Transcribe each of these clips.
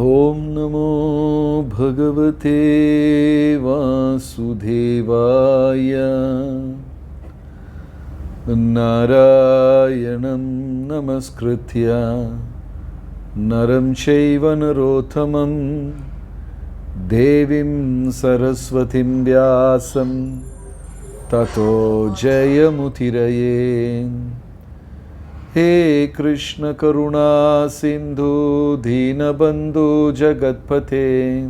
ॐ नमो भगवते वासुदेवाय नारायणं नमस्कृत्य नरं चैव नरोत्तमं देवीं सरस्वतीं व्यासं ततो जयमुतिरये हे कृष्ण करुणा सिन्धु दीनबन्धु जगत्पते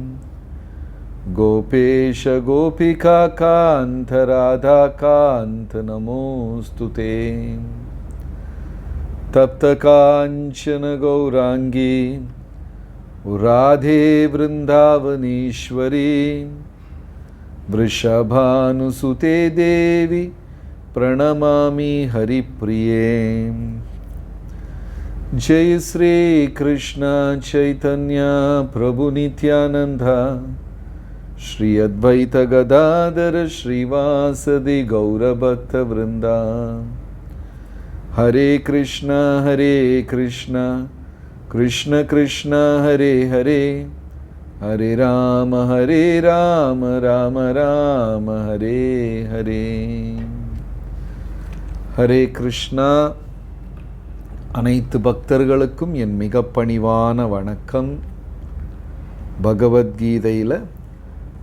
गोपेश, गोपिका कान्त राधाकान्त नमोऽस्तु ते। तप्तकाञ्चन गौराङ्गी, राधे वृन्दावनीश्वरी, वृषभानुसुते देवी, प्रणमामि हरिप्रिये। जय श्री कृष्ण चैतन्य प्रभु नित्यानंद श्री अद्वैत गदाधर श्रीवासदि गौरभक्तवृंदा हरे कृष्ण हरे कृष्ण कृष्ण कृष्ण, हरे हरे हरे राम हरे राम राम राम, हरे हरे। हरे कृष्णा। அனைத்து பக்தர்களுக்கும் என் மிக பணிவான வணக்கம். பகவத்கீதையில்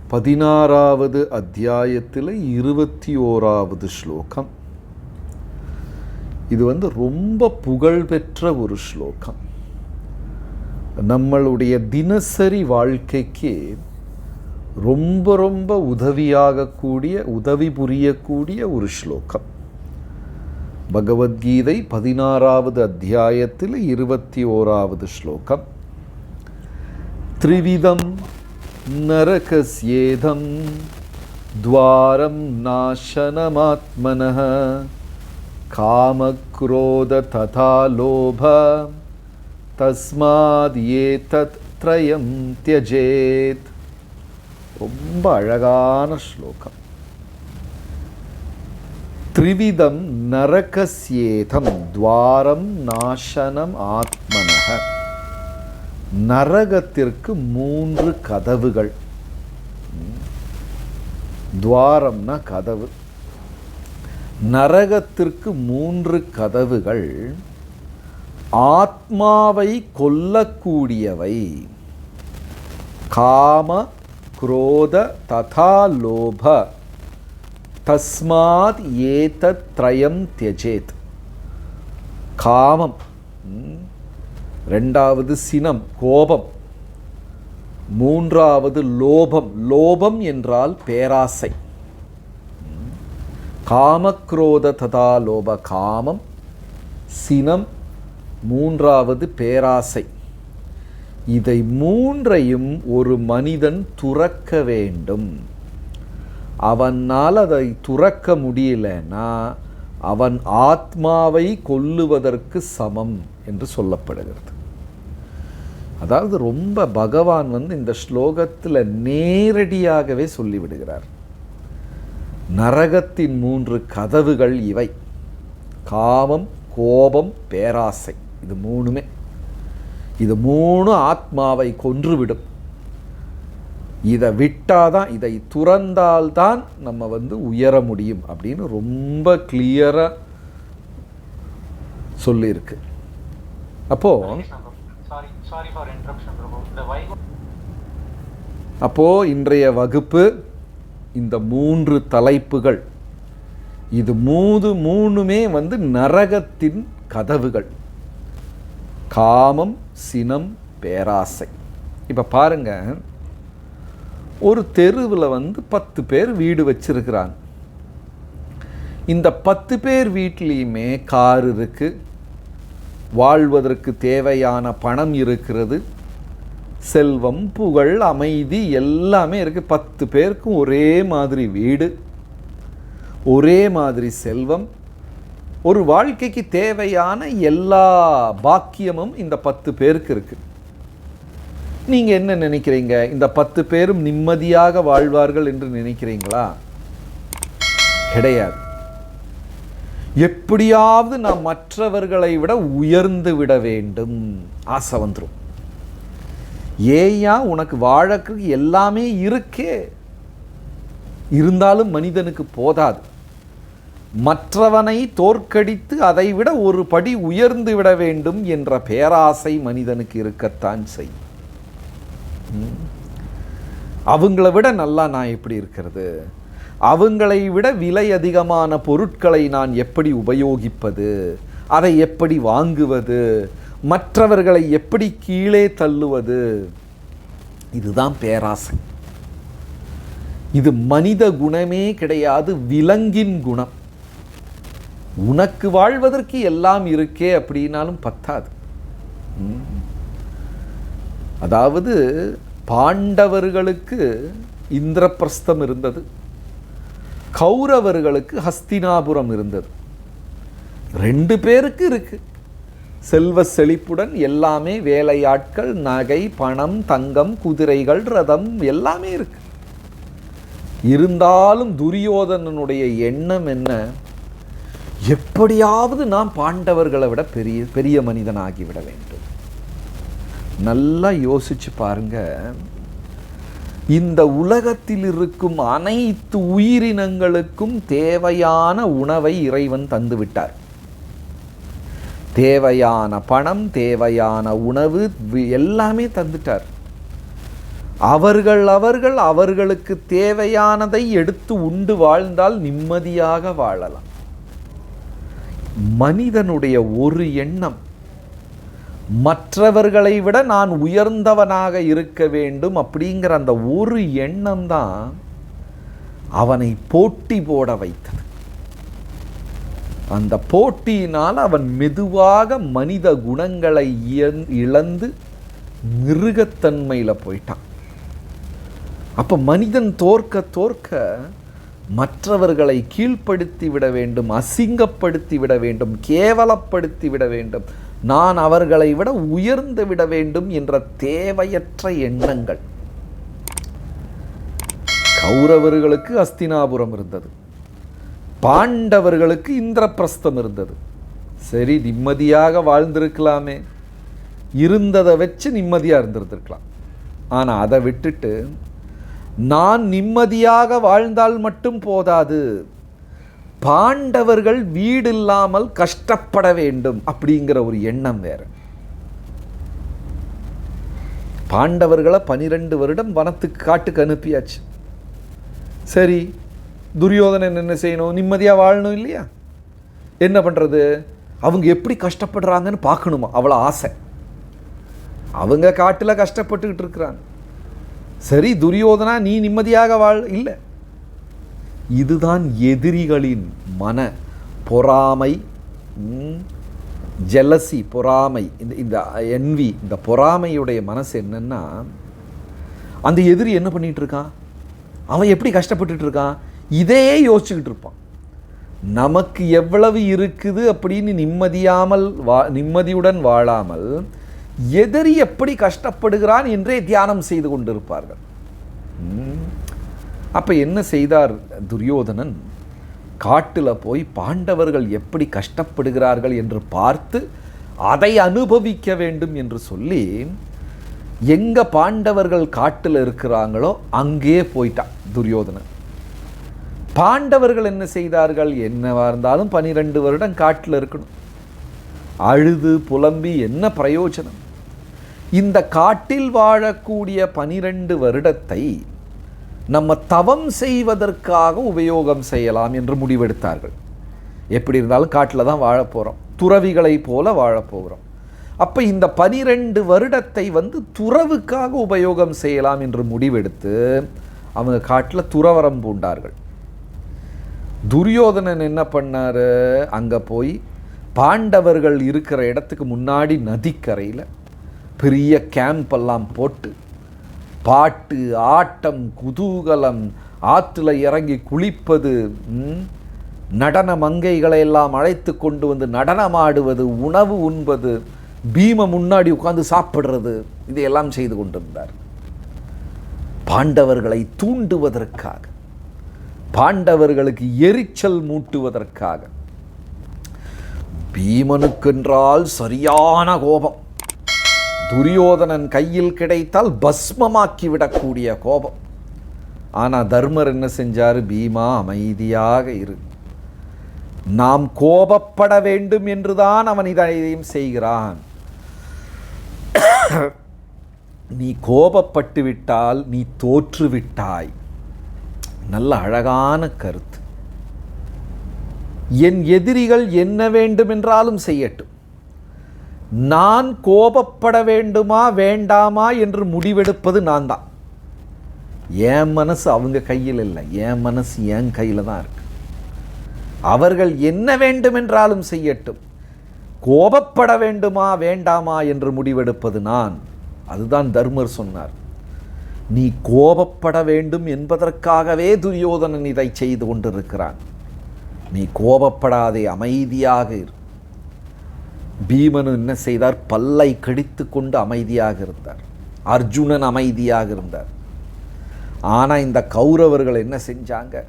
பதினாறாவது அத்தியாயத்தில் இருபத்தி ஓராவது ஸ்லோகம். இது வந்து ரொம்ப புகழ்பெற்ற ஒரு ஸ்லோகம். நம்மளுடைய தினசரி வாழ்க்கைக்கு ரொம்ப ரொம்ப உதவியாகக்கூடிய உதவி புரியக்கூடிய ஒரு ஸ்லோகம். பகவத்கீதை பதினாறாவது அத்தியாயத்தில் இருபத்தி ஓராவது ஸ்லோகம். த்ரிவிதம் நரகஸ்யேதம் துவாரம் நாசனமாத்மன காமக்ரோத ததா லோப தஸ்மாத் ஏதத் த்ரயம் தியஜேத் ரொம்ப அழகான ஸ்லோகம். த்ரிவிதம் நரகசேதம் துவாரம் நாசனம் ஆத்மனக நரகத்திற்கு மூன்று கதவுகள் துவாரம்னா கதவு நரகத்திற்கு மூன்று கதவுகள் ஆத்மாவை கொல்லக்கூடியவை காம குரோத ததா லோப தஸ்மாத் ஏதத் த்ரயம் தியஜேத் காமம் ரெண்டாவது சினம் கோபம் மூன்றாவது லோபம் லோபம் என்றால் பேராசை। காமக்ரோத ததா லோப காமம் சினம் மூன்றாவது பேராசை இதை மூன்றையும் ஒரு மனிதன் துறக்க வேண்டும் அவனால் அதை துறக்க முடியலன்னா அவன் ஆத்மாவை கொல்லுவதற்கு சமம் என்று சொல்லப்படுகிறது. அதாவது ரொம்ப பகவான் வந்து இந்த ஸ்லோகத்தில் நேரடியாகவே சொல்லிவிடுகிறார். நரகத்தின் மூன்று கதவுகள் இவை. காமம் கோபம் பேராசை. இது மூணுமே. இது மூணு ஆத்மாவை கொன்றுவிடும். இதை விட்டாதான் இதை துறந்தால்தான் நம்ம வந்து உயர முடியும் அப்படின்னு ரொம்ப கிளியராக சொல்லியிருக்கு. அப்போ Sorry, sorry for interruption, Prabhu. The Vaigh அப்போ இன்றைய வகுப்பு இந்த மூன்று தலைப்புகள். இது மூது மூணுமே வந்து நரகத்தின் கதவுகள். காமம் சினம் பேராசை. இப்போ பாருங்க. ஒரு தெருவில் வந்து பத்து பேர் வீடு வச்சுருக்கிறாங்க. இந்த பத்து பேர் வீட்லேயுமே கார் இருக்குது வாழ்வதற்கு தேவையான பணம் இருக்கிறது. செல்வம் புகழ் அமைதி எல்லாமே இருக்குது பத்து பேருக்கும் ஒரே மாதிரி வீடு. ஒரே மாதிரி செல்வம். ஒரு வாழ்க்கைக்கு தேவையான எல்லா பாக்கியமும் இந்த பத்து பேருக்கு இருக்குது நீங்கள் என்ன நினைக்கிறீங்க? இந்த பத்து பேரும் நிம்மதியாக வாழ்வார்கள் என்று நினைக்கிறீங்களா? கிடையாது. எப்படியாவது நான் மற்றவர்களை விட உயர்ந்து விட வேண்டும். ஆசை வந்துடும் ஏயா உனக்கு வாழக்கு எல்லாமே இருக்கே. இருந்தாலும் மனிதனுக்கு போதாது. மற்றவனை தோற்கடித்து அதைவிட ஒரு படி உயர்ந்து விட வேண்டும் என்ற பேராசை மனிதனுக்கு இருக்கத்தான் செய்யும். அவங்கள விட நல்லா நான் எப்படி இருக்கிறது? அவங்களை விட விலை அதிகமான பொருட்களை நான் எப்படி உபயோகிப்பது? அதை எப்படி வாங்குவது? மற்றவர்களை எப்படி கீழே தள்ளுவது? இதுதான் பேராசை. இது மனித குணமே கிடையாது விலங்கின் குணம். உனக்கு வாழ்வதற்கு எல்லாம் இருக்கே அப்படின்னாலும் பத்தாது. அதாவது பாண்டவர்களுக்கு இந்திரபிரஸ்தம் இருந்தது. கௌரவர்களுக்கு ஹஸ்தினாபுரம் இருந்தது. ரெண்டு பேருக்கு இருக்குது செல்வ செழிப்புடன் எல்லாமே வேலையாட்கள் நகை பணம் தங்கம் குதிரைகள் ரதம் எல்லாமே இருக்கு. இருந்தாலும் துரியோதனனுடைய எண்ணம் என்ன? எப்படியாவது நாம் பாண்டவர்களை விட பெரிய பெரிய மனிதனாகிவிட வேண்டும். நல்லா யோசிச்சு பாருங்க. இந்த உலகத்தில் இருக்கும் அனைத்து உயிரினங்களுக்கும் தேவையான உணவை இறைவன் தந்துவிட்டார் தேவையான பணம் தேவையான உணவு எல்லாமே தந்துட்டார். அவர்கள் அவர்கள் அவர்களுக்கு தேவையானதை எடுத்து உண்டு வாழ்ந்தால் நிம்மதியாக வாழலாம். மனிதனுடைய ஒரு எண்ணம் மற்றவர்களை விட நான் உயர்ந்தவனாக இருக்க வேண்டும் அப்படிங்கிற அந்த ஒரு எண்ணம் தான் அவனை போட்டி போட வைத்தது. அந்த போட்டியினால் அவன் மெதுவாக மனித குணங்களை இழந்து மிருகத்தன்மையில் போயிட்டான். அப்போ மனிதன் தோற்க தோற்க மற்றவர்களை கீழ்ப்படுத்தி விட வேண்டும் அசிங்கப்படுத்தி விட வேண்டும் கேவலப்படுத்தி விட வேண்டும். நான் அவர்களை விட உயர்ந்து விட வேண்டும் என்ற தேவையற்ற எண்ணங்கள். கௌரவர்களுக்கு அஸ்தினாபுரம் இருந்தது. பாண்டவர்களுக்கு இந்திரபிரஸ்தம் இருந்தது. சரி நிம்மதியாக வாழ்ந்திருக்கலாமே. இருந்ததை வச்சு நிம்மதியாக இருந்திருந்திருக்கலாம். ஆனால் அதை விட்டுட்டு நான் நிம்மதியாக வாழ்ந்தால் மட்டும் போதாது. பாண்டவர்கள் வீடு இல்லாமல் கஷ்டப்பட வேண்டும் அப்படிங்கிற ஒரு எண்ணம் வேறு. பாண்டவர்களை பனிரெண்டு வருடம் வனத்துக்கு காட்டுக்கு அனுப்பியாச்சு. சரி துரியோதனன் என்ன செய்யணும்? நிம்மதியாக வாழணும் இல்லையா? என்ன பண்ணுறது அவங்க எப்படி கஷ்டப்படுறாங்கன்னு பார்க்கணுமா? அவ்வளோ ஆசை. அவங்க காட்டில் கஷ்டப்பட்டுக்கிட்டு இருக்கிறாங்க. சரி துரியோதனா நீ நிம்மதியாக வாழ் இல்லை. இதுதான் எதிரிகளின் மன பொறாமை ஜெலசி பொறாமை. இந்த இந்த என்வி இந்த பொறாமையுடைய மனசு என்னென்னா அந்த எதிரி என்ன பண்ணிகிட்ருக்கான் இருக்கான் அவன் எப்படி கஷ்டப்பட்டுட்டு இருக்கான் இதே யோசிச்சுக்கிட்டு இருப்பான் நமக்கு எவ்வளவு இருக்குது அப்படின்னு நிம்மதியாமல் வா நிம்மதியுடன் வாழாமல் எதிரி எப்படி கஷ்டப்படுகிறான் என்றே தியானம் செய்து கொண்டிருப்பார்கள். அப்போ என்ன செய்தார் துரியோதனன்? காட்டில் போய் பாண்டவர்கள் எப்படி கஷ்டப்படுகிறார்கள் என்று பார்த்து அதை அனுபவிக்க வேண்டும் என்று சொல்லி எங்கே பாண்டவர்கள் காட்டில் இருக்கிறாங்களோ அங்கே போயிட்டான் துரியோதனன். பாண்டவர்கள் என்ன செய்தார்கள்? என்னவா இருந்தாலும் பனிரெண்டு வருடம் காட்டில் இருக்கணும். அழுது புலம்பி என்ன பிரயோஜனம்? இந்த காட்டில் வாழக்கூடிய பனிரெண்டு வருடத்தை நம்ம தவம் செய்வதற்காக உபயோகம் செய்யலாம் என்று முடிவெடுத்தார்கள். எப்படி இருந்தாலும் காட்டில் தான் வாழப் போகிறோம் போல வாழப் போகிறோம். அப்போ இந்த பனிரெண்டு வருடத்தை வந்து துறவுக்காக உபயோகம் செய்யலாம் என்று முடிவெடுத்து அவங்க காட்டில் துறவரம் பூண்டார்கள். துரியோதனன் என்ன பண்ணார்? அங்கே போய் பாண்டவர்கள் இருக்கிற இடத்துக்கு முன்னாடி நதிக்கரையில் பெரிய கேம்ப் எல்லாம் போட்டு பாட்டு ஆட்டம் குதூகலம் ஆற்றுல இறங்கி குளிப்பது நடன மங்கைகளை எல்லாம் அழைத்து கொண்டு வந்து நடனமாடுவது உணவு உண்பது பீம முன்னாடி உட்கார்ந்து சாப்பிடுறது இதையெல்லாம் செய்து கொண்டிருந்தார். பாண்டவர்களை தூண்டுவதற்காக பாண்டவர்களுக்கு எரிச்சல் மூட்டுவதற்காக பீமனுக்கென்றால் சரியான கோபம். துரியோதனன் கையில் கிடைத்தால் பஸ்மமாக்கி விடக்கூடிய கோபம். ஆனால் தர்மர் என்ன செஞ்சார்? பீமா அமைதியாக இரு. நாம் கோபப்பட வேண்டும் என்றுதான் அவன் இதையும் செய்கிறான். நீ கோபப்பட்டு விட்டால் நீ தோற்றுவிட்டாய் நல்ல அழகான கருத்து. என் எதிரிகள் என்ன வேண்டுமென்றாலும் செய்யட்டும். நான் கோபப்பட வேண்டுமா வேண்டாமா என்று முடிவெடுப்பது நான் தான் என் மனசு அவங்க கையில் இல்லை. என் மனசு என் கையில் தான் இருக்கு. அவர்கள் என்ன வேண்டுமென்றாலும் செய்யட்டும். கோபப்பட வேண்டுமா வேண்டாமா என்று முடிவெடுப்பது நான். அதுதான் தர்மர் சொன்னார். நீ கோபப்பட வேண்டும் என்பதற்காகவே துரியோதனன் இதை செய்து கொண்டிருக்கிறான். நீ கோபப்படாதே அமைதியாக இரு. பீமனு என்ன செய்தார்? பல்லை கடித்து கொண்டு அமைதியாக இருந்தார். அர்ஜுனன் அமைதியாக இருந்தார். ஆனால் இந்த கௌரவர்கள் என்ன செஞ்சாங்க?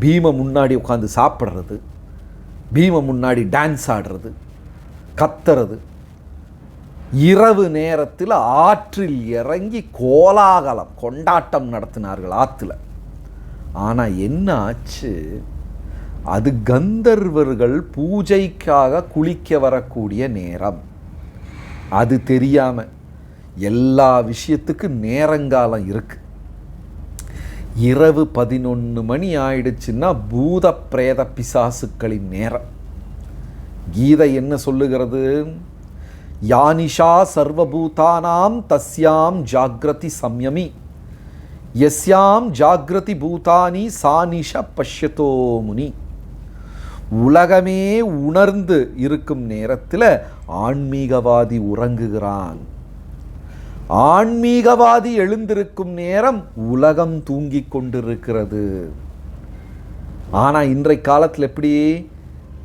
பீம முன்னாடி உட்காந்து சாப்பிட்றது பீம முன்னாடி டான்ஸ் ஆடுறது கத்துறது. இரவு நேரத்தில் ஆற்றில் இறங்கி கோலாகலம் கொண்டாட்டம் நடத்தினார்கள் ஆற்றுல ஆனால் என்ன ஆச்சு? அது கந்தர்வர்கள் பூஜைக்காக குளிக்க வரக்கூடிய நேரம். அது தெரியாமல் எல்லா விஷயத்துக்கும் நேரங்காலம் இருக்கு. இரவு பதினொன்று மணி ஆயிடுச்சுன்னா பூத பிரேத பிசாசுக்களின் நேரம். கீதை என்ன சொல்லுகிறது? யானிஷா சர்வபூதானாம் தஸ்யாம் ஜாகிரதி சம்யமி. எஸ்யாம் ஜாகிரதி பூதானி சானிஷ பஷ்யதோ முனி. உலகமே உணர்ந்து இருக்கும் நேரத்தில் ஆன்மீகவாதி உறங்குகிறான். ஆன்மீகவாதி எழுந்திருக்கும் நேரம் உலகம் தூங்கிக் கொண்டிருக்கிறது. ஆனால் இன்றைய காலத்தில் எப்படி?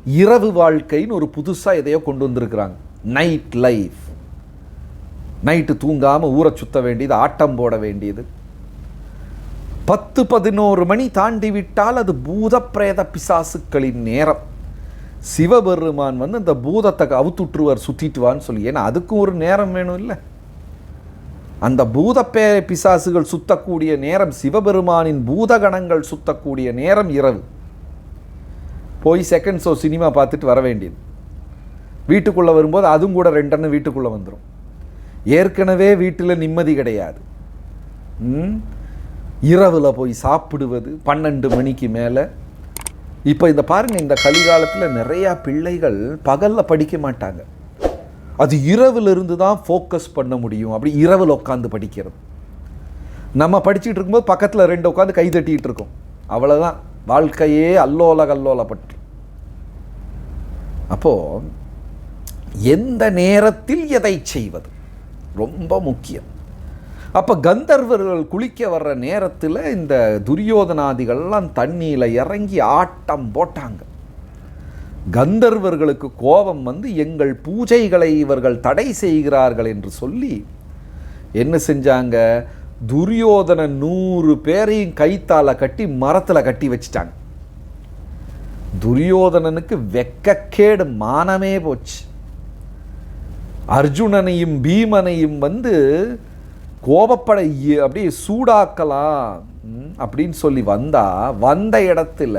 இரவு வாழ்க்கைன்னு ஒரு புதுசாக எதையோ கொண்டு வந்திருக்கிறாங்க. நைட் லைஃப் நைட்டு தூங்காமல் ஊரை சுத்த வேண்டியது ஆட்டம் போட வேண்டியது. பத்து பதினோரு மணி தாண்டி விட்டால் அது பூத பிரேத பிசாசுக்களின் நேரம். சிவபெருமான் வந்து இந்த பூதத்தை அவுத்துட்டுருவார் சுற்றிட்டுவான்னு சொல்லி. ஏன்னா அதுக்கும் ஒரு நேரம் வேணும் இல்லை அந்த பூதப்பே பிசாசுகள் சுத்தக்கூடிய நேரம் சிவபெருமானின் பூதகணங்கள் சுத்தக்கூடிய நேரம் இரவு. போய் செகண்ட் ஷோ சினிமா பார்த்துட்டு வர வேண்டியது. வீட்டுக்குள்ளே வரும்போது அதுவும் கூட ரெண்டன்னு வீட்டுக்குள்ளே வந்துடும் ஏற்கனவே வீட்டில் நிம்மதி கிடையாது. ம்? இரவில் போய் சாப்பிடுவது பன்னெண்டு மணிக்கு மேலே. இப்போ இந்த பாருங்கள் இந்த கலிகாலத்தில் நிறையா பிள்ளைகள் பகலில் படிக்க மாட்டாங்க. அது இரவில் இருந்து தான் ஃபோக்கஸ் பண்ண முடியும். அப்படி இரவில் உட்காந்து படிக்கிறது. நம்ம படிச்சுட்டு இருக்கும்போது பக்கத்தில் ரெண்டு உட்காந்து கை தட்டிகிட்டு இருக்கோம். அவ்வளோதான் வாழ்க்கையே அல்லோல கல்லோலப்பட்டு அப்போது எந்த நேரத்தில் எதை செய்வது? ரொம்ப முக்கியம். அப்போ கந்தர்வர்கள் குளிக்க வர்ற நேரத்தில் இந்த துரியோதனாதிகள்லாம் தண்ணியில் இறங்கி ஆட்டம் போட்டாங்க. கந்தர்வர்களுக்கு கோபம் வந்து எங்கள் பூஜைகளை இவர்கள் தடை செய்கிறார்கள் என்று சொல்லி என்ன செஞ்சாங்க? துரியோதன நூறு பேரையும் கைத்தால கட்டி மரத்தில் கட்டி வச்சிட்டாங்க. துரியோதனனுக்கு வெக்கக்கேடு மானமே போச்சு. அர்ஜுனனையும் பீமனையும் வந்து கோபப்பட அப்படியே சூடாக்கலாம் அப்படின்னு சொல்லி வந்தா வந்த இடத்துல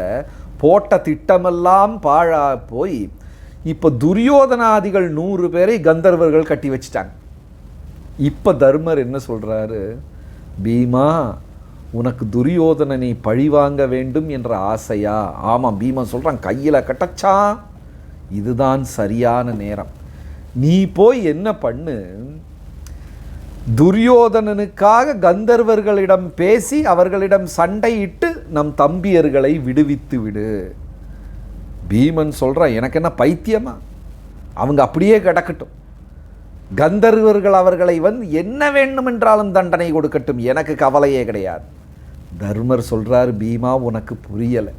போட்ட திட்டமெல்லாம் பாழா போய் இப்போ துரியோதனாதிகள் நூறு பேரை கந்தர்வர்கள் கட்டி வச்சிட்டாங்க. இப்போ தர்மர் என்ன சொல்கிறாரு பீமா உனக்கு துரியோதனனை பழிவாங்க வேண்டும் என்ற ஆசையா? ஆமாம் பீமன் சொல்கிறான் கையில் கட்டச்சா? இதுதான் சரியான நேரம். நீ போய் என்ன பண்ணு? துரியோதனனுக்காக கந்தர்வர்களிடம் பேசி அவர்களிடம் சண்டையிட்டு நம் தம்பியர்களை விடுவித்து விடு. பீமன் சொல்கிறான் எனக்கு என்ன பைத்தியமா? அவங்க அப்படியே கிடக்கட்டும். கந்தர்வர்கள் அவர்களை வந்து என்ன வேண்டுமென்றாலும் தண்டனை கொடுக்கட்டும் எனக்கு கவலையே கிடையாது. தர்மர் சொல்கிறார் பீமா உனக்கு புரியலை.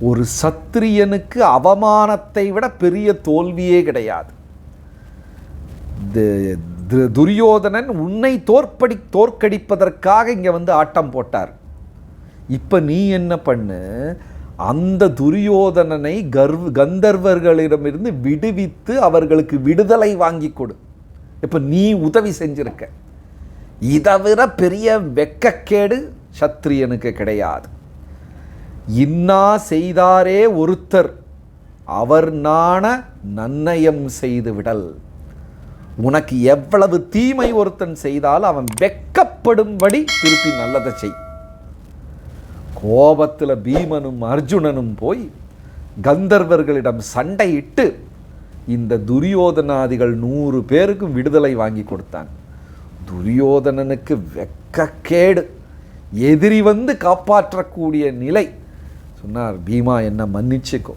ஒரு சத்திரியனுக்கு அவமானத்தை விட பெரிய தோல்வியே கிடையாது. துரியோதனன் உன்னை தோற்படி தோற்கடிப்பதற்காக இங்கே வந்து ஆட்டம் போட்டார். இப்போ நீ என்ன பண்ணு? அந்த துரியோதனனை கர்வ கந்தர்வர்களிடமிருந்து விடுவித்து அவர்களுக்கு விடுதலை வாங்கி கொடு. இப்போ நீ உதவி செஞ்சிருக்க. இதவிர பெரிய வெக்கக்கேடு சத்திரியனுக்கு கிடையாது. இன்னா செய்தாரே ஒருத்தர். அவர் நாண நன்னயம் செய்து விடல். உனக்கு எவ்வளவு தீமை ஒருத்தன் செய்தாலும் அவன் வெக்கப்படும்படி திருப்பி நல்லதை செய். கோபத்தில் பீமனும் அர்ஜுனனும் போய் கந்தர்வர்களிடம் சண்டையிட்டு இந்த துரியோதனாதிகள் நூறு பேருக்கும் விடுதலை வாங்கி கொடுத்தான். துரியோதனனுக்கு வெக்கக்கேடு எதிரி வந்து காப்பாற்றக்கூடிய நிலை. சொன்னார் பீமா என்ன மன்னிச்சுக்கோ.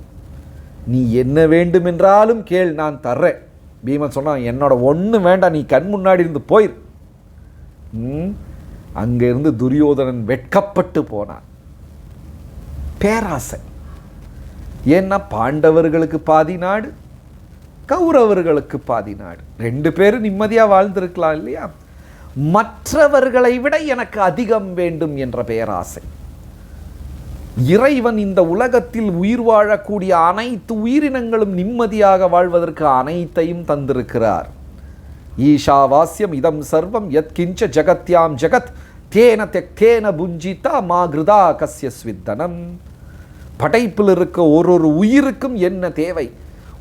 நீ என்ன வேண்டுமென்றாலும் கேள் நான் தர்றேன். பீமன் சொன்னான் என்னோட ஒன்று வேண்டாம் நீ கண் முன்னாடி இருந்து போயிரு. ம், அங்கிருந்து துரியோதனன் வெட்கப்பட்டு போனான். பேராசை. ஏன்னா பாண்டவர்களுக்கு பாதி நாடு கௌரவர்களுக்கு பாதி நாடு. ரெண்டு பேரும் நிம்மதியாக வாழ்ந்திருக்கலாம் இல்லையா? மற்றவர்களை விட எனக்கு அதிகம் வேண்டும் என்ற பேராசை. இறைவன் இந்த உலகத்தில் உயிர் வாழக்கூடிய அனைத்து உயிரினங்களும் நிம்மதியாக வாழ்வதற்கு அனைத்தையும் தந்திருக்கிறார். ஈஷாவாஸ்யம் இதம் சர்வம் யத் கிஞ்ச ஜகத்யாம் ஜகத் தேன தெக்தேன புஞ்சிதா மா கிருதா கசிய ஸ்வித்தனம். படைப்பில் இருக்க ஒரு ஒரு உயிருக்கும் என்ன தேவை?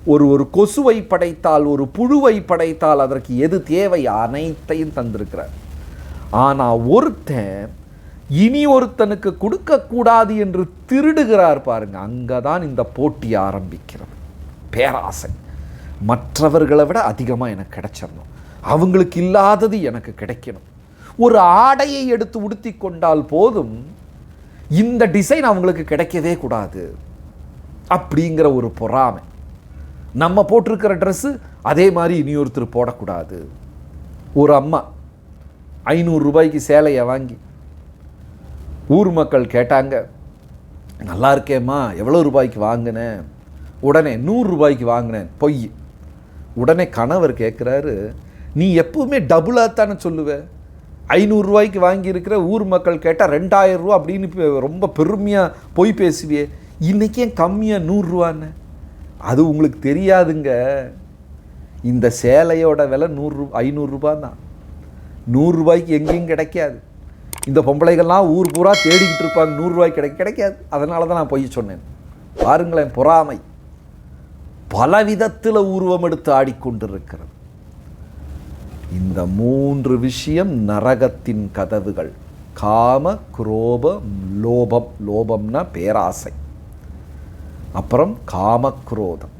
ஒரு ஒரு கொசுவை படைத்தால் ஒரு புழுவை படைத்தால் அதற்கு எது தேவை? அனைத்தையும் தந்திருக்கிறார். ஆனால் ஒருத்தன் இனி ஒருத்தனுக்கு கொடுக்கக்கூடாது என்று திருடுகிறார் பாருங்க. அங்கே தான் இந்த போட்டி ஆரம்பிக்கிறது. பேராசை. மற்றவர்களை விட அதிகமாக எனக்கு கிடைச்சிடணும் அவங்களுக்கு இல்லாதது எனக்கு கிடைக்கணும். ஒரு ஆடையை எடுத்து உடுத்தி கொண்டால் போதும். இந்த டிசைன் அவங்களுக்கு கிடைக்கவே கூடாது. அப்படிங்கிற ஒரு பொறாமை. நம்ம போட்டிருக்கிற ட்ரெஸ்ஸு அதே மாதிரி இனி ஒருத்தர் போடக்கூடாது. ஒரு அம்மா ஐநூறு ரூபாய்க்கு சேலையை வாங்கி ஊர் மக்கள் கேட்டாங்க நல்லா இருக்கேம்மா எவ்வளோ ரூபாய்க்கு வாங்கினேன்? உடனே நூறு ரூபாய்க்கு வாங்கினேன் பொய். உடனே கணவர் கேட்குறாரு நீ எப்பவுமே டபுளாக தானே சொல்லுவேன் ஐநூறுரூவாய்க்கு வாங்கியிருக்கிற ஊர் மக்கள் கேட்டால் ரெண்டாயிரம் ரூபா அப்படின்னு ரொம்ப பெருமையாக பொய் பேசுவியே. இன்றைக்கி ஏன் கம்மியாக நூறுரூவான்னு அது உங்களுக்கு தெரியாதுங்க. இந்த சேலையோட விலை நூறு ஐநூறுரூபா தான். நூறுரூபாய்க்கு எங்கேயும் கிடைக்காது. இந்த பொம்பளைகள்லாம் ஊர் பூரா தேடிக்கிட்டு இருப்பாங்க. நூறுரூவாய்க்கு கிடைக்க கிடைக்காது. அதனால தான் நான் பொய் சொன்னேன். பாருங்களேன் பொறாமை. பல விதத்தில் உருவம் எடுத்து ஆடிக்கொண்டிருக்கிறது. இந்த மூன்று விஷயம் நரகத்தின் கதவுகள். காம குரோப லோபம். லோபம்னா பேராசை. அப்புறம் காமக்ரோதம்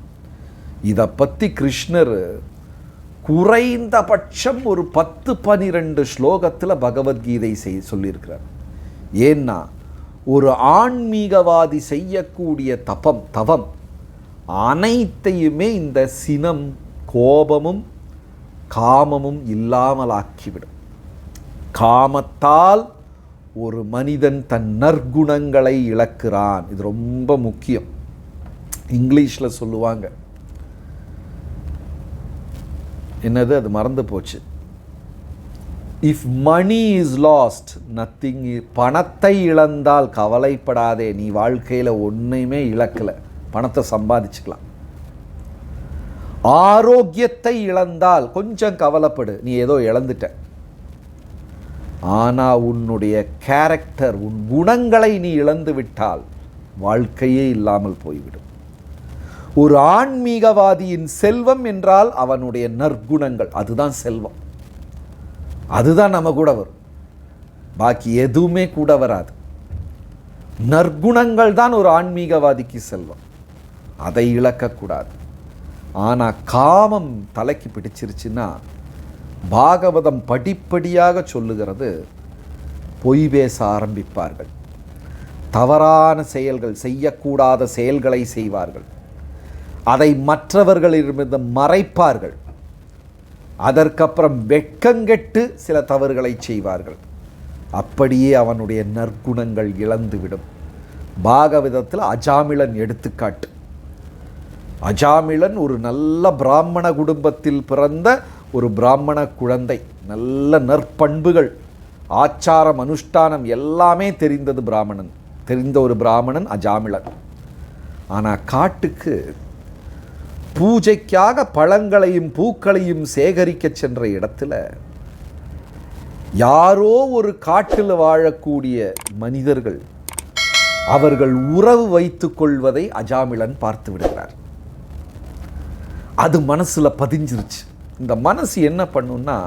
இதை பற்றி கிருஷ்ணர் குறைந்தபட்சம் ஒரு பத்து பனிரெண்டு ஸ்லோகத்தில் பகவத்கீதை செய் சொல்லியிருக்கிறார். ஏன்னா ஒரு ஆன்மீகவாதி செய்யக்கூடிய தபம் தவம் அனைத்தையுமே இந்த சினம் கோபமும் காமமும் இல்லாமல் ஆக்கிவிடும் காமத்தால் ஒரு மனிதன் தன் நற்குணங்களை இழக்கிறான். இது ரொம்ப முக்கியம். இங்கிலீஷில் சொல்லுவாங்க. என்னது? அது மறந்து போச்சு. If money is lost nothing பணத்தை இழந்தால் கவலைப்படாதே. நீ வாழ்க்கையில் ஒன்றையுமே இழக்கலை. பணத்தை சம்பாதிச்சுக்கலாம். ஆரோக்கியத்தை இழந்தால் கொஞ்சம் கவலைப்படு. நீ ஏதோ இழந்துட்ட. ஆனால் உன்னுடைய கேரக்டர் உன் குணங்களை நீ இழந்து விட்டால் வாழ்க்கையே இல்லாமல் போய்விடும். ஒரு ஆன்மீகவாதியின் செல்வம் என்றால் அவனுடைய நற்குணங்கள். அதுதான் செல்வம். அதுதான் நம்ம கூட வரும். பாக்கி எதுவுமே கூட வராது. நற்குணங்கள் தான் ஒரு ஆன்மீகவாதிக்கு செல்வம். அதை இழக்கக்கூடாது. ஆனால் காமம் தலைக்கு பிடிச்சிருச்சுன்னா பாகவதம் படிப்படியாக சொல்லுகிறது பொய் பேச ஆரம்பிப்பார்கள். தவறான செயல்கள் செய்யக்கூடாத செயல்களை செய்வார்கள். அதை மற்றவர்களிடமிருந்து மறைப்பார்கள். அதற்கப்புறம் வெட்கங்கெட்டு சில தவறுகளை செய்வார்கள். அப்படியே அவனுடைய நற்குணங்கள் இழந்துவிடும். பாகவதத்தில் அஜாமிளன் எடுத்துக்காட்டு. அஜாமிளன் ஒரு நல்ல பிராமண குடும்பத்தில் பிறந்த ஒரு பிராமண குழந்தை. நல்ல நற்பண்புகள். ஆச்சாரம் அனுஷ்டானம் எல்லாமே தெரிந்தது பிராமணன். தெரிந்த ஒரு பிராமணன் அஜாமிளன் ஆனால் காட்டுக்கு பூஜைக்காக பழங்களையும் பூக்களையும் சேகரிக்க சென்ற இடத்துல யாரோ ஒரு காட்டில் வாழக்கூடிய மனிதர்கள் அவர்கள் உறவு வைத்துக் கொள்வதை அஜாமிலன் பார்த்து விடுகிறார். அது மனசுல பதிஞ்சிருச்சு. இந்த மனசு என்ன பண்ணுன்னா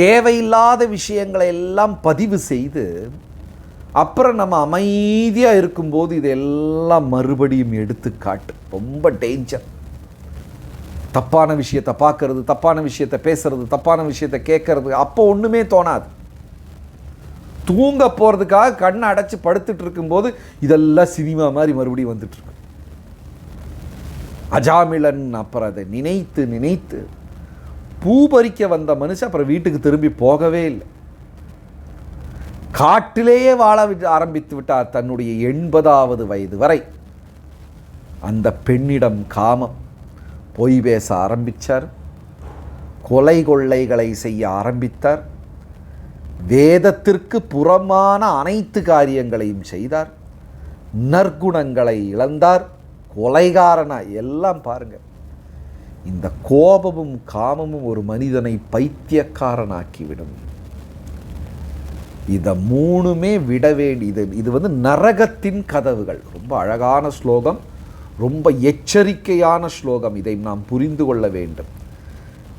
தேவையில்லாத விஷயங்களை எல்லாம் பதிவு செய்து அப்புறம் நம்ம அமைதியாக இருக்கும்போது இதெல்லாம் மறுபடியும் எடுத்து காட்டு. ரொம்ப டேஞ்சர் தப்பான விஷயத்தை பார்க்கறது தப்பான விஷயத்தை பேசுறது தப்பான விஷயத்தை கேட்கறது அப்போ ஒன்றுமே தோணாது. தூங்க போகிறதுக்காக கண்ணை அடைச்சி படுத்துட்டு இருக்கும்போது இதெல்லாம் சினிமா மாதிரி மறுபடியும் வந்துட்டுருக்கு அஜாமிலன் அப்புறம் அதை நினைத்து நினைத்து பூ பறிக்க வந்த மனுஷன் அப்புறம் வீட்டுக்கு திரும்பி போகவே இல்லை. காட்டிலேயே வாழ வி ஆரம்பித்து விட்டார் தன்னுடைய எண்பதாவது வயது வரை. அந்த பெண்ணிடம் காமம். பொய் பேச ஆரம்பித்தார் கொலை கொள்ளைகளை செய்ய ஆரம்பித்தார். வேதத்திற்கு புறமான அனைத்து காரியங்களையும் செய்தார். நற்குணங்களை இழந்தார். கொலைகாரனா எல்லாம் பாருங்கள் இந்த கோபமும் காமமும் ஒரு மனிதனை பைத்தியக்காரனாக்கிவிடும். இதை மூணுமே விட வேண்டியது. இது வந்து நரகத்தின் கதவுகள். ரொம்ப அழகான ஸ்லோகம். ரொம்ப எச்சரிக்கையான ஸ்லோகம் இதை நாம் புரிந்து கொள்ள வேண்டும்.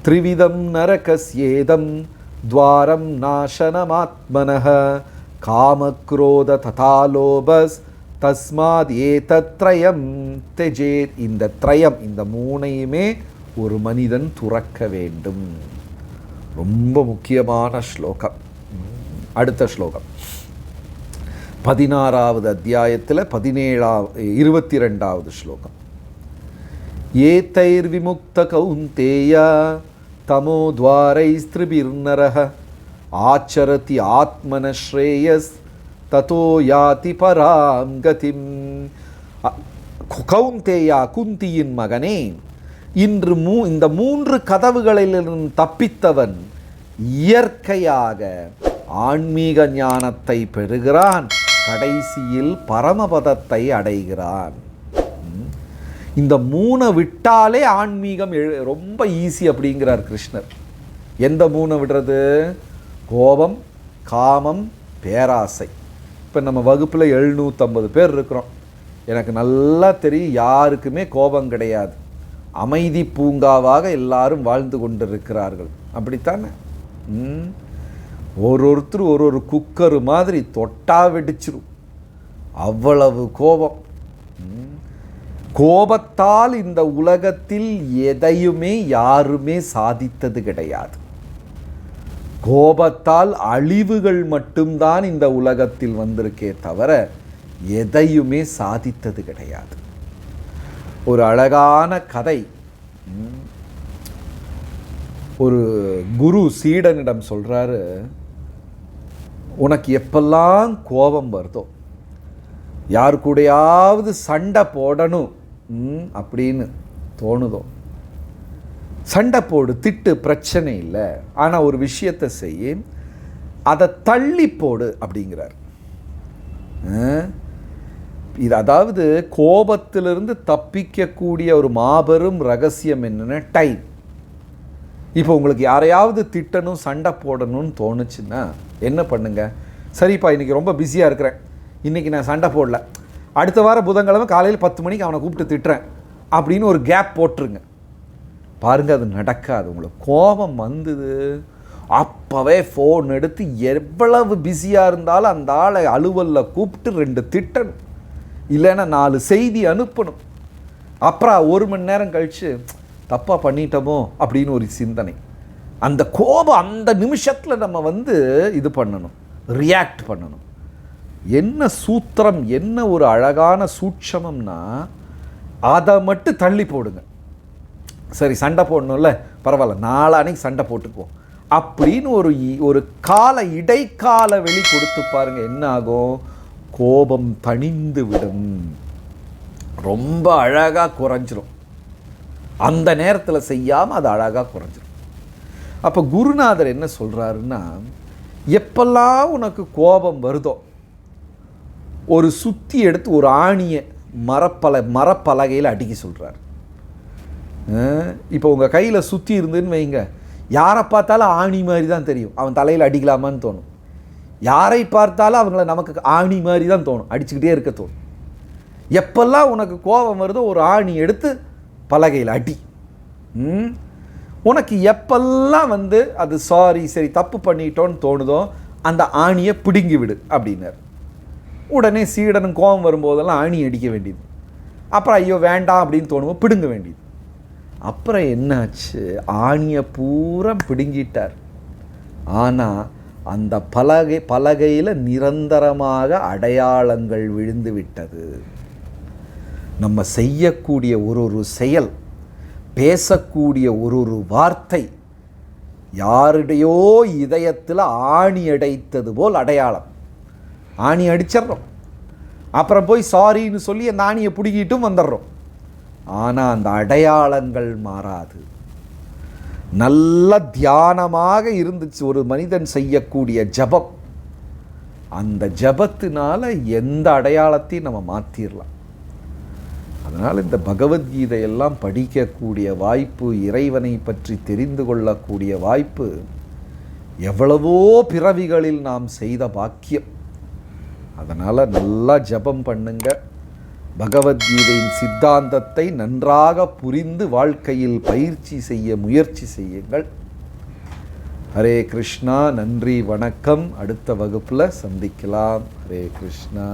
த்ரிவிதம் நரகஸ்யேதம் துவாரம் நாசனமாத்மனக காமக்ரோத ததாலோபஸ் தஸ்மாத் ஏதத்ரயம் தெஜேத். இந்த த்ரயம் இந்த மூணையுமே ஒரு மனிதன் துறக்க வேண்டும். ரொம்ப முக்கியமான ஸ்லோகம். அடுத்த ஸ்லோகம். பதினாறாவது அத்தியாயத்தில் பதினேழாவது இருபத்தி ரெண்டாவது ஸ்லோகம் ஏத்தைர்விமுக்த கௌந்தேயா தமோ துவாரை துவாரைஸ்திரிபிர்நரः ஆச்சரதி ஆத்மன ஸ்ரேயஸ் ததோ யாதி பராம் கதிம். கௌந்தேயா குந்தியின் மகனே இன்று மூ இந்த மூன்று கதவுகளிலிருந்து தப்பித்தவன் இயற்கையாக ஆன்மீக ஞானத்தை பெறுகிறான். கடைசியில் பரமபதத்தை அடைகிறான். இந்த மூணை விட்டாலே ஆன்மீகம் எழு- ரொம்ப ஈஸி அப்படிங்கிறார் கிருஷ்ணர். எந்த மூணை விடுறது? கோபம் காமம் பேராசை. இப்போ நம்ம வகுப்பில் எழுநூற்றம்பது பேர் இருக்கிறோம். எனக்கு நல்லா தெரியும் யாருக்குமே கோபம் கிடையாது. அமைதி பூங்காவாக எல்லாரும் வாழ்ந்து கொண்டிருக்கிறார்கள். அப்படித்தானே? ஒரு ஒருத்தர் ஒரு ஒரு குக்கர் மாதிரி தொட்டா வெடிச்சிரும். அவ்வளவு கோபம். கோபத்தால் இந்த உலகத்தில் எதையுமே யாருமே சாதித்தது கிடையாது. கோபத்தால் அழிவுகள் மட்டும்தான் இந்த உலகத்தில் வந்திருக்கே தவிர எதையுமே சாதித்தது கிடையாது. ஒரு அழகான கதை. ஒரு குரு சீடனிடம் சொல்கிறாரு உனக்கு எப்பெல்லாம் கோபம் வருதோ யார் கூடயாவது சண்டை போடணும் ம், அப்படின்னு தோணுதோ சண்டை போடு திட்டு பிரச்சனை இல்லை ஆனால் ஒரு விஷயத்தை செய்ய அதை தள்ளி போடு அப்படிங்கிறார். இது அதாவது கோபத்திலிருந்து தப்பிக்கக்கூடிய ஒரு மாபெரும் ரகசியம் என்னென்ன டைம் இப்போ உங்களுக்கு யாரையாவது திட்டணும் சண்டை போடணும்னு தோணுச்சுன்னா என்ன பண்ணுங்க? சரிப்பா இன்னைக்கு ரொம்ப பிஸியாக இருக்கிறேன். இன்றைக்கி நான் சண்டை போடல. அடுத்த வாரம் புதன்கிழமை காலையில் பத்து மணிக்கு அவனை கூப்பிட்டு திட்டுறேன் அப்படின்னு ஒரு கேப் போட்டுருங்க. பாருங்கள் அது நடக்காது. உங்களுக்கு கோபம் வந்தது. அப்போவே ஃபோன் எடுத்து எவ்வளவு பிஸியாக இருந்தாலும் அந்த ஆளை அலுவலில் கூப்பிட்டு ரெண்டு திட்டணும். இல்லைன்னா நாலு செய்தி அனுப்பணும். அப்புறம் ஒரு மணி நேரம் கழித்து தப்பாக பண்ணிட்டோமோ அப்படின்னு ஒரு சிந்தனை. அந்த கோபம் அந்த நிமிஷத்தில் நம்ம வந்து இது பண்ணணும். ரியாக்ட் பண்ணணும். என்ன சூத்திரம் என்ன ஒரு அழகான சூட்சமம்னா அதை மட்டும் தள்ளி போடுங்க. சரி சண்டை போடணும்ல? பரவாயில்ல நாளானைக்கு சண்டை போட்டுக்குவோம். அப்படின்னு ஒரு இ- ஒரு கால இடைக்கால வெளி கொடுத்து பாருங்க என்ன ஆகும்? கோபம் தணிந்து விடும். ரொம்ப அழகாக குறைஞ்சிரும். அந்த நேரத்தில் செய்யாமல் அது அழகாக குறைஞ்சிடும் அப்போ குருநாதர் என்ன சொல்கிறாருன்னா எப்பெல்லாம் உனக்கு கோபம் வருதோ ஒரு சுற்றி எடுத்து ஒரு ஆணியை மரப்பல மரப்பலகையில் அடிக்க சொல்கிறார் இப்போ உங்கள் கையில் சுற்றி இருந்துன்னு வைங்க. யாரை பார்த்தாலும் ஆணி மாதிரி தான் தெரியும். அவன் தலையில் அடிக்கலாமான்னு தோணும். யாரை பார்த்தாலும் அவங்கள நமக்கு ஆணி மாதிரி தான் தோணும். அடிச்சுக்கிட்டே இருக்க தோணும். எப்பெல்லாம் உனக்கு கோபம் வருதோ ஒரு ஆணி எடுத்து பலகையில் அடி. ம்? உனக்கு எப்பெல்லாம் வந்து அது சாரி சரி தப்பு பண்ணிட்டோன்னு தோணுதோ அந்த ஆணியை பிடுங்கி விடு அப்படின்னார். உடனே சீடனும் கோபம் வரும்போதெல்லாம் ஆணி அடிக்க வேண்டியது. அப்புறம் ஐயோ வேண்டாம் அப்படின்னு தோணுவோம் பிடுங்க வேண்டியது. அப்புறம் என்னாச்சு? ஆணியை பூரா பிடுங்கிட்டார். ஆனால் அந்த பலகை பலகையில் நிரந்தரமாக அடையாளங்கள் விழுந்து விட்டது. நம்ம செய்யக்கூடிய ஒரு ஒரு செயல் பேசக்கூடிய ஒரு ஒரு வார்த்தை யாருடையோ இதயத்தில் ஆணி அடைத்தது போல் அடையாளம். ஆணி அடிச்சிடுறோம். அப்புறம் போய் சாரின்னு சொல்லி அந்த ஆணியை பிடுங்கிட்டும் வந்துடுறோம். ஆனால் அந்த அடையாளங்கள் மாறாது. நல்ல தியானமாக இருந்துச்சு ஒரு மனிதன் செய்யக்கூடிய ஜபம். அந்த ஜபத்தினால எந்த அடையாளத்தையும் நம்ம மாற்றிடலாம் அதனால் இந்த பகவத்கீதையெல்லாம் படிக்கக்கூடிய வாய்ப்பு இறைவனை பற்றி தெரிந்து கொள்ளக்கூடிய வாய்ப்பு எவ்வளவோ பிறவிகளில் நாம் செய்த பாக்கியம். அதனால் நல்லா ஜபம் பண்ணுங்க. பகவத்கீதையின் சித்தாந்தத்தை நன்றாக புரிந்து வாழ்க்கையில் பயிற்சி செய்ய முயற்சி செய்யுங்கள். ஹரே கிருஷ்ணா நன்றி வணக்கம். அடுத்த வகுப்பில் சந்திக்கலாம். ஹரே கிருஷ்ணா.